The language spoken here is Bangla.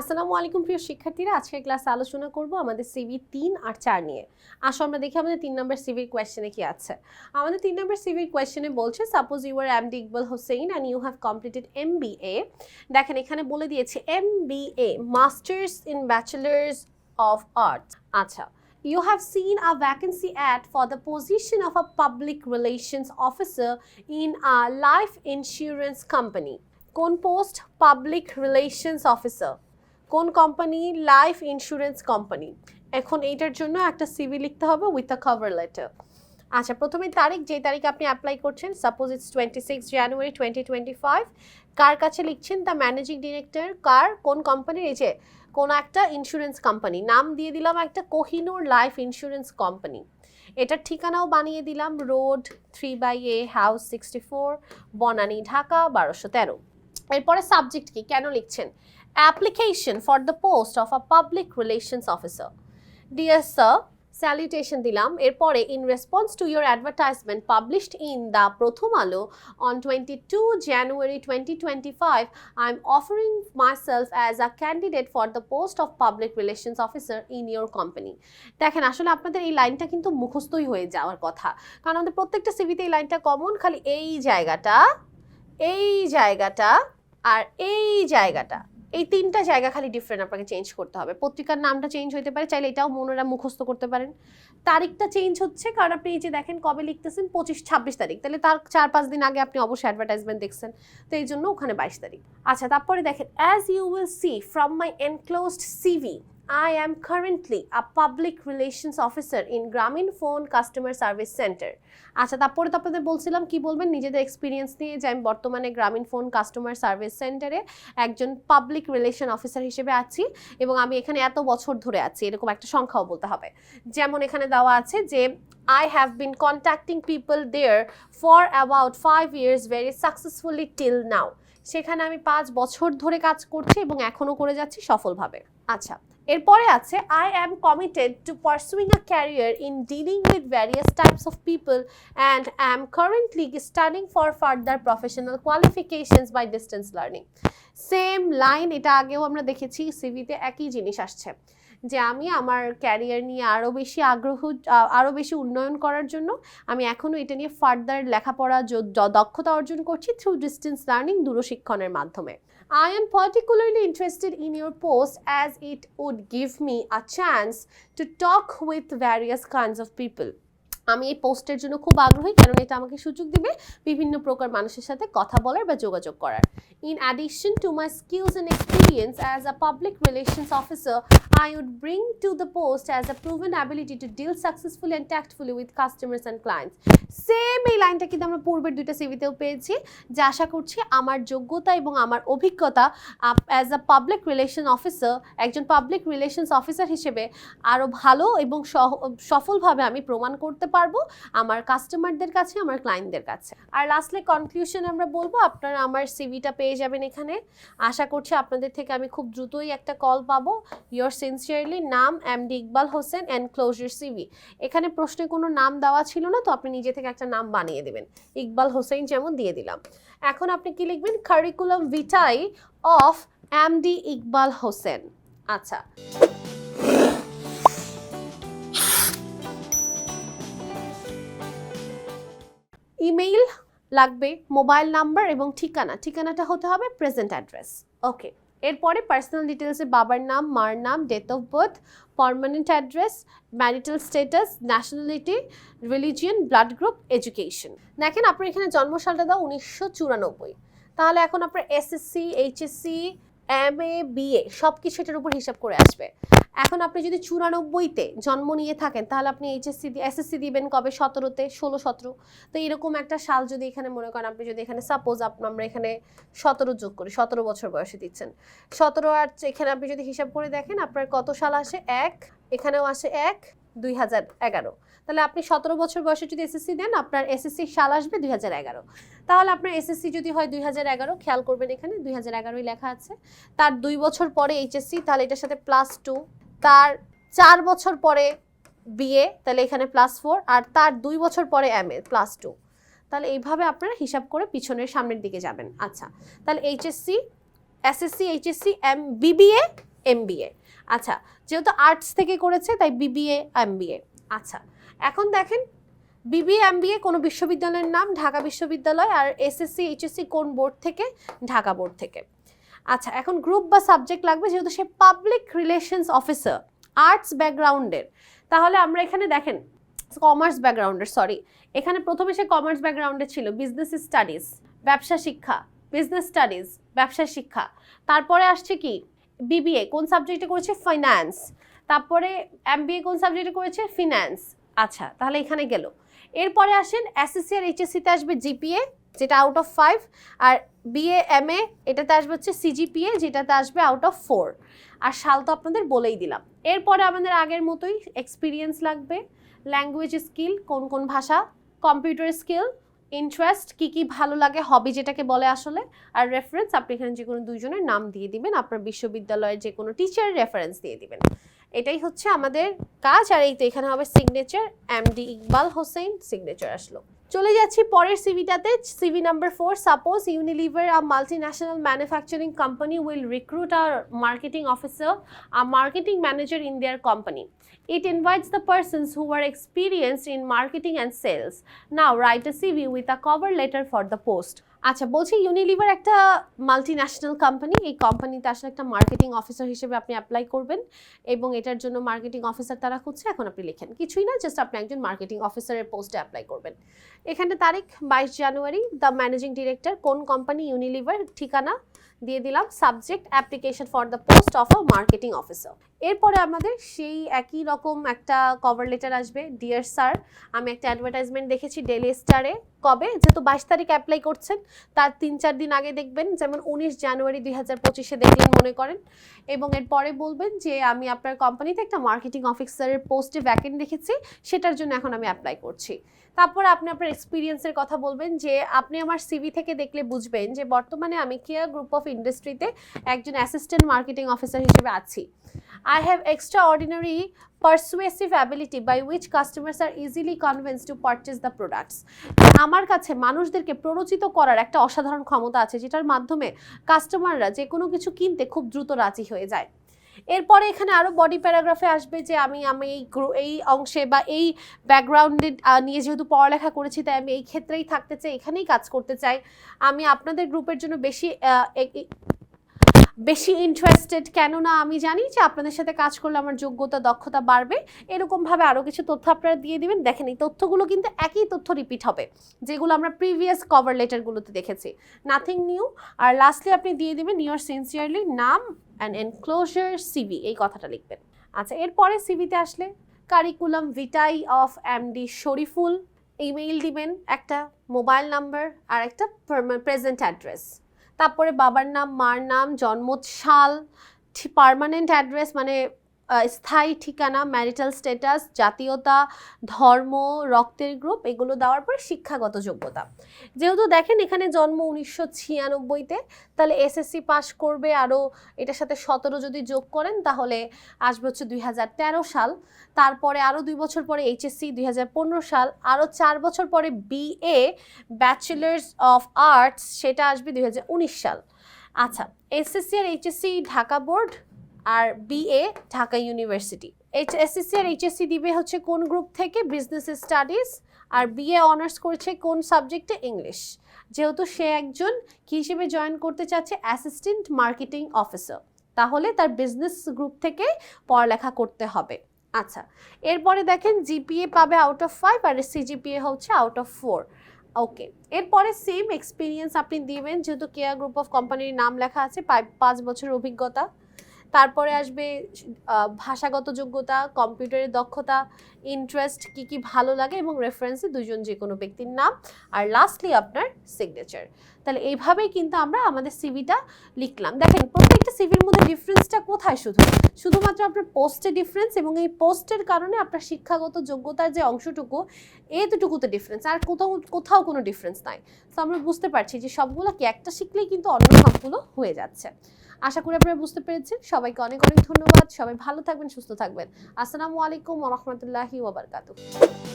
আসসালামু আলাইকুম প্রিয় শিক্ষার্থীরা আজকের ক্লাসে আলোচনা করব আমাদের সিভি তিন আর চার নিয়ে। আসো আমরা দেখি আমাদের তিন নম্বর সিভির কোয়েশ্চেনে কি আছে। আমাদের তিন নম্বর সিভির কোয়েশ্চেনে বলছে suppose you are MD Iqbal Hossain and you have completed M দেখেন এখানে বলে দিয়েছে M masters in bachelors of arts আচ্ছা You have seen a vacancy ad for the position of a public relations officer in a life insurance company. কোন পোস্ট পাবলিক রিলেশনস অফিসার কোন কোম্পানি লাইফ ইন্স্যুরেন্স কোম্পানি এখন এইটার জন্য একটা সিভি লিখতে হবে উইথ আ কভার লেটার আচ্ছা প্রথমে তারিখ যে তারিখ আপনি অ্যাপ্লাই করছেন suppose it's twenty six January twenty twenty five কার কাছে লিখছেন? দ্য ম্যানেজিং ডিরেক্টর কার? কোন কোম্পানির এই যে, কোন একটা ইন্স্যুরেন্স কোম্পানি নাম দিয়ে দিলাম একটা কোহিনুর লাইফ ইন্স্যুরেন্স কোম্পানি এটার ঠিকানাও বানিয়ে দিলাম road three by A house sixty four Banani, Dhaka, বারোশো তেরো। এরপরে সাবজেক্ট কি? কেন লিখছেন? Application for the post of a public relations officer dear sir salutation দিলাম। এরপরে in response to your advertisement published in the Prothom Alo on twenty two January twenty twenty five I am offering myself as a candidate for the post of public relations officer in your company দেখেন, আসলে আপনাদের এই লাইনটা কিন্তু মুখস্থই হয়ে যাওয়ার কথা। কারণ আমাদের প্রত্যেকটা সিভিতে এই লাইনটা কমন খালি এই জায়গাটা এই জায়গাটা আর এই জায়গাটা। এই তিনটা জায়গা খালি ডিফারেন্ট আপনাকে চেঞ্জ করতে হবে। পত্রিকার নামটা চেঞ্জ হতে পারে, চাইলে এটাও মনোরা মুখস্থ করতে পারেন। তারিখটা চেঞ্জ হচ্ছে কারণ আপনি এই যে দেখেন কবে লিখতেছেন? পঁচিশ, ছাব্বিশ তারিখ। তাহলে তার চার, পাঁচ দিন আগে আপনি অবশ্যই অ্যাডভার্টাইজমেন্ট দেখছেন। তো এই জন্য ওখানে বাইশ তারিখ। আচ্ছা তারপরে দেখেন as you will see from my enclosed CV I am currently a public relations officer in Grameen phone customer service centre আচ্ছা তারপরে তো আপনাদের বলছিলাম, কি বলবেন? নিজেদের এক্সপিরিয়েন্স নিয়ে যে আমি বর্তমানে গ্রামীণ ফোন কাস্টমার সার্ভিস সেন্টারে একজন পাবলিক রিলেশন অফিসার হিসেবে আছি এবং আমি এখানে এত বছর ধরে আছি, এরকম একটা সংখ্যাও বলতে হবে। যেমন এখানে দেওয়া আছে যে, I have been contacting people there for about five years very successfully till now. সেখানে আমি পাঁচ বছর ধরে কাজ করছি এবং এখনও করে যাচ্ছি সফলভাবে। আচ্ছা এরপরে আছে I am committed to pursuing a career in dealing with various types of people and am currently studying for further professional qualifications by distance learning same line এটা আগেও আমরা দেখেছি সিভিতে একই জিনিস আসছে, যে আমি আমার ক্যারিয়ার নিয়ে আরও বেশি আগ্রহ আরও বেশি উন্নয়ন করার জন্য আমি এখনও এটা নিয়ে ফার্দার লেখাপড়া দক্ষতা অর্জন করছি থ্রু ডিস্টেন্স লার্নিং দূরশিক্ষণের মাধ্যমে। I am particularly interested in your post as it would give me a chance to talk with various kinds of people. আমি এই পোস্টের জন্য খুব আগ্রহী, কারণ এটা আমাকে সুযোগ দিবে বিভিন্ন প্রকার মানুষের সাথে কথা বলার বা যোগাযোগ করার। In addition to my skills and experience as a public relations officer I would bring to the post as a proven ability to deal successfully and tactfully with customers and clients same এই লাইনটা কিন্তু আমরা পূর্বের দুইটা সিভিতেও পেয়েছি, যে আশা করছি আমার যোগ্যতা এবং আমার অভিজ্ঞতা as a public relation officer একজন পাবলিক রিলেশনস অফিসার হিসেবে আরও ভালো এবং সফলভাবে আমি প্রমাণ করতে পারব আমার কাস্টমারদের কাছে, আমার ক্লায়েন্টদের কাছে। আর লাস্টলি কনক্লুশন আমরা বলব, আপনারা আমার সিভিটা পেয়ে যাবেন এখানে। আশা করছি আপনাদের থেকে আমি খুব দ্রুতই একটা কল পাবো। ইয়োর সিনসিয়ারলি নাম M D Iqbal Hossain and closure CV এখানে প্রশ্নে কোনো নাম দেওয়া ছিল না, তো আপনি নিজে থেকে একটা নাম বানিয়ে দেবেন। ইকবাল হোসেন যেমন দিয়ে দিলাম। এখন আপনি কি লিখবেন? Curriculum vitae of M D Iqbal Hossain আচ্ছা। ইমেইল লাগবে, মোবাইল নাম্বার এবং ঠিকানা। ঠিকানাটা হতে হবে প্রেজেন্ট অ্যাড্রেস। ওকে, এরপরে পার্সোনাল ডিটেলসে বাবার নাম, মার নাম, date of birth, permanent address marital status nationality religion blood group education দেখেন, আপনার এখানে জন্মসালটা দাও উনিশশো চুরানব্বই। তাহলে এখন আপনার SSC HSC M A BA সব কিছু এটার উপর হিসাব করে আসবে। এখন আপনি যদি চুরানব্বইতে জন্ম নিয়ে থাকেন, তাহলে আপনি এইচএসসি দিয়ে এসএসসি দিবেন কবে? সতেরোতে? ষোলো, সতেরো। তো এরকম একটা সাল যদি এখানে মনে করেন, আপনি যদি এখানে সাপোজ আমরা এখানে সতেরো যোগ করি, সতেরো বছর বয়সে দিচ্ছেন। সতেরো আর এখানে আপনি যদি হিসাব করে দেখেন, আপনার কত সাল আসে? এক। এখানেও আসে এক। দুই হাজার এগারো। তাহলে আপনি সতেরো বছর বয়সে যদি এসএসসি দেন, আপনার এসএসসি সাল আসবে দুই হাজার এগারো। তাহলে আপনার এসএসসি যদি হয় দুই হাজার এগারো, খেয়াল করবেন এখানে দুই লেখা আছে। তার দুই বছর পরে এইচএসসি তাহলে এটার সাথে প্লাস টু তার চার বছর পরে বিএ তাহলে এখানে প্লাস ফোর আর তার দুই বছর পরে এম এ প্লাস টু তাহলে এইভাবে আপনারা হিসাব করে পিছনের সামনের দিকে যাবেন। আচ্ছা তাহলে HSC SSC HSC M BBA MBA আচ্ছা যেহেতু আর্টস থেকে করেছে, তাই বিবিএ এমবিএ আচ্ছা এখন দেখেন বিবিএ এমবিএ কোনো বিশ্ববিদ্যালয়ের নাম ঢাকা বিশ্ববিদ্যালয় আর এসএসসি এইচএসসি কোন বোর্ড থেকে? ঢাকা বোর্ড থেকে। আচ্ছা এখন গ্রুপ বা সাবজেক্ট লাগবে, যেহেতু সে পাবলিক রিলেশনস অফিসার আর্টস ব্যাকগ্রাউন্ডের তাহলে আমরা এখানে দেখেন কমার্স ব্যাকগ্রাউন্ডের সরি এখানে প্রথমে সে কমার্স ব্যাকগ্রাউন্ডে ছিল বিজনেস স্টাডিজ ব্যবসা শিক্ষা বিজনেস স্টাডিজ ব্যবসা শিক্ষা। তারপরে আসছে কি? বিবিএ কোন সাবজেক্টে করেছে? ফাইন্যান্স তারপরে এমবিএ কোন সাবজেক্টে করেছে? ফিন্যান্স আচ্ছা তাহলে এখানে গেল। এরপরে আসেন এসএসসি আর এইচএসসিতে আসবে জিপিএ যেটা আউট অফ ফাইভ আর বিএ এম এ এটাতে আসবে হচ্ছে সিজিপিএ যেটাতে আসবে আউট অফ ফোর আর সাল তো আপনাদের বলেই দিলাম। এরপরে আমাদের আগের মতোই এক্সপিরিয়েন্স লাগবে। ল্যাঙ্গুয়েজ স্কিল কোন কোন ভাষা? কম্পিউটার স্কিল ইন্টারেস্ট কি কি ভালো লাগে হবি যেটাকে বলে আসলে? আর রেফারেন্স আপনি এখানে যে কোনো দুইজনের নাম দিয়ে দিবেন, আপনার বিশ্ববিদ্যালয়ের যে কোনো টিচারের রেফারেন্স দিয়ে দিবেন। এটাই হচ্ছে আমাদের কাজ, আর এই তো এখানে হবে signature MD Iqbal Hossain signature আসলো। চলে যাচ্ছি পরের সিভিটাতে CV number four suppose Unilever a multi national manufacturing company will recruit a marketing officer a marketing manager in their company It invites the persons who are experienced in marketing and sales. Now write a CV with a cover letter for the post. আচ্ছা বলছি ইউনিলিভার একটা মাল্টি ন্যাশনাল কোম্পানি এই কোম্পানিতে আসলে একটা মার্কেটিং অফিসার হিসেবে আপনি অ্যাপ্লাই করবেন এবং এটার জন্য মার্কেটিং অফিসার তারা খুঁজছে, এখন আপনি লিখেন। কিছুই না জাস্ট আপনি একজন মার্কেটিং অফিসারের পোস্টে অ্যাপ্লাই করবেন। এখানে তারিখ বাইশ জানুয়ারি দ্য ম্যানেজিং ডিরেক্টর কোন কোম্পানি ইউনিলিভার ঠিকানা দিয়ে দিলাম subject application for the post of a marketing officer এরপরে আমাদের সেই একই রকম একটা কভার লেটার আসবে ডিয়ার স্যার আমি একটা অ্যাডভার্টাইজমেন্ট দেখেছি ডেলি স্টারে কবে? যেহেতু বাইশ তারিখ অ্যাপ্লাই করছেন, তার তিন চার দিন আগে দেখবেন, যেমন উনিশ জানুয়ারি দুই হাজার পঁচিশে দেখলেন মনে করেন। এবং এরপরে বলবেন যে, আমি আপনার কোম্পানিতে একটা মার্কেটিং অফিসারের পোস্টে ভ্যাকেন্ট দেখেছি, সেটার জন্য এখন আমি অ্যাপ্লাই করছি। তারপর আপনি আপনার এক্সপিরিয়েন্সের কথা বলবেন যে, আপনি আমার সিভি থেকে দেখলে বুঝবেন যে, বর্তমানে আমি কেয়া গ্রুপ অফ ইন্ডাস্ট্রিতে একজন অ্যাসিস্ট্যান্ট মার্কেটিং অফিসার হিসেবে আছি। Have extra ordinary persuasive ability by which customers are easily convince to purchase the products আমার কাছে মানুষদেরকে প্ররোচিত করার একটা অসাধারণ ক্ষমতা আছে, যেটার মাধ্যমে কাস্টমাররা যে কোনো কিছু কিনতে খুব দ্রুত রাজি হয়ে যায়। এরপরে এখানে আরও বডি প্যারাগ্রাফে আসবে যে আমি আমি এই এই অংশে বা এই ব্যাকগ্রাউন্ডে নিয়ে যেহেতু পড়ালেখা করেছি, তাই আমি এই ক্ষেত্রেই থাকতে চাই, এখানেই কাজ করতে চাই। আমি আপনাদের গ্রুপের জন্য বেশি বেশি ইন্টারেস্টেড কেননা আমি জানি যে আপনাদের সাথে কাজ করলে আমার যোগ্যতা, দক্ষতা বাড়বে। এরকমভাবে আরও কিছু তথ্য আপনারা দিয়ে দিবেন। দেখেন, এই তথ্যগুলো কিন্তু একই তথ্য রিপিট হবে, যেগুলো আমরা প্রিভিয়াস কভার লেটারগুলোতে দেখেছি। নাথিং নিউ আর লাস্টলি আপনি দিয়ে দিবেন ইউর সিনসিয়ারলি নাম অ্যান্ড এনক্লোজার সিভি এই কথাটা লিখবেন। আচ্ছা এরপরে সিভিতে আসলে curriculum vitae of MD Shariful email দিবেন, একটা মোবাইল নাম্বার আর একটা প্রেজেন্ট অ্যাড্রেস তারপরে বাবার নাম মার নাম জন্মোৎসাল সাল পার্মানেন্ট অ্যাড্রেস মানে স্থায়ী ঠিকানা ম্যারিটাল স্ট্যাটাস জাতীয়তা, ধর্ম, রক্তের গ্রুপ এগুলো দেওয়ার পর শিক্ষাগত যোগ্যতা। যেহেতু দেখেন এখানে জন্ম উনিশশো ছিয়ানব্বইতে, তাহলে এসএসসি পাস করবে আরও এটার সাথে সতেরো যদি যোগ করেন, তাহলে আসবে হচ্ছে দুই হাজার তেরো সাল। তারপরে আরও দুই বছর পরে এইচএসসি দুই হাজার পনেরো সাল আরও চার বছর পরে বিএ ব্যাচেলার্স অফ আর্টস সেটা আসবে দুই হাজার উনিশ সাল। আচ্ছা এসএসসি আর এইচএসসি ঢাকা বোর্ড আর BA Dhaka university H SSC আর এইচএসসি দিবে হচ্ছে কোন গ্রুপ থেকে? বিজনেস স্টাডিজ আর বিএ অনার্স করছে কোন সাবজেক্টে ইংলিশ যেহেতু সে একজন কি হিসেবে জয়েন করতে চাচ্ছে? অ্যাসিস্ট্যান্ট মার্কেটিং অফিসার তাহলে তার বিজনেস গ্রুপ থেকে পড়ালেখা করতে হবে। আচ্ছা এরপরে দেখেন জিপিএ পাবে আউট অফ ফাইভ আর সিজিপিএ হচ্ছে আউট অফ ফোর ওকে এরপরে সেম এক্সপিরিয়েন্স আপনি দিবেন, যেহেতু কেয়া গ্রুপ অফ কোম্পানির নাম লেখা আছে পাঁচ বছরের অভিজ্ঞতা। তারপরে আসবে ভাষাগত যোগ্যতা কম্পিউটারের দক্ষতা ইন্টারেস্ট কি কি ভালো লাগে এবং রেফারেন্সে দুজন যে কোনো ব্যক্তির নাম। আর লাস্টলি আপনার সিগনেচার তাহলে এইভাবেই কিন্তু আমরা আমাদের সিভিটা লিখলাম। দেখেন, প্রত্যেকটা সিভির মধ্যে ডিফারেন্সটা কোথায় শুধু? শুধুমাত্র আপনার পোস্টে ডিফারেন্স এবং এই পোস্টের কারণে আপনার শিক্ষাগত যোগ্যতার যে অংশটুকু, এতটুকুতে ডিফারেন্স আর কোথাও কোথাও কোনো ডিফারেন্স নাই। তো আমরা বুঝতে পারছি যে সবগুলো কি একটা শিখলেই কিন্তু অন্য সবগুলো হয়ে যাচ্ছে। আশা করি আপনারা বুঝতে পেরেছেন। সবাইকে অনেক অনেক ধন্যবাদ। সবাই ভালো থাকবেন, সুস্থ থাকবেন। আসসালামু আলাইকুম রহমতুল্লাহি warahmatullahi wabarakatuh.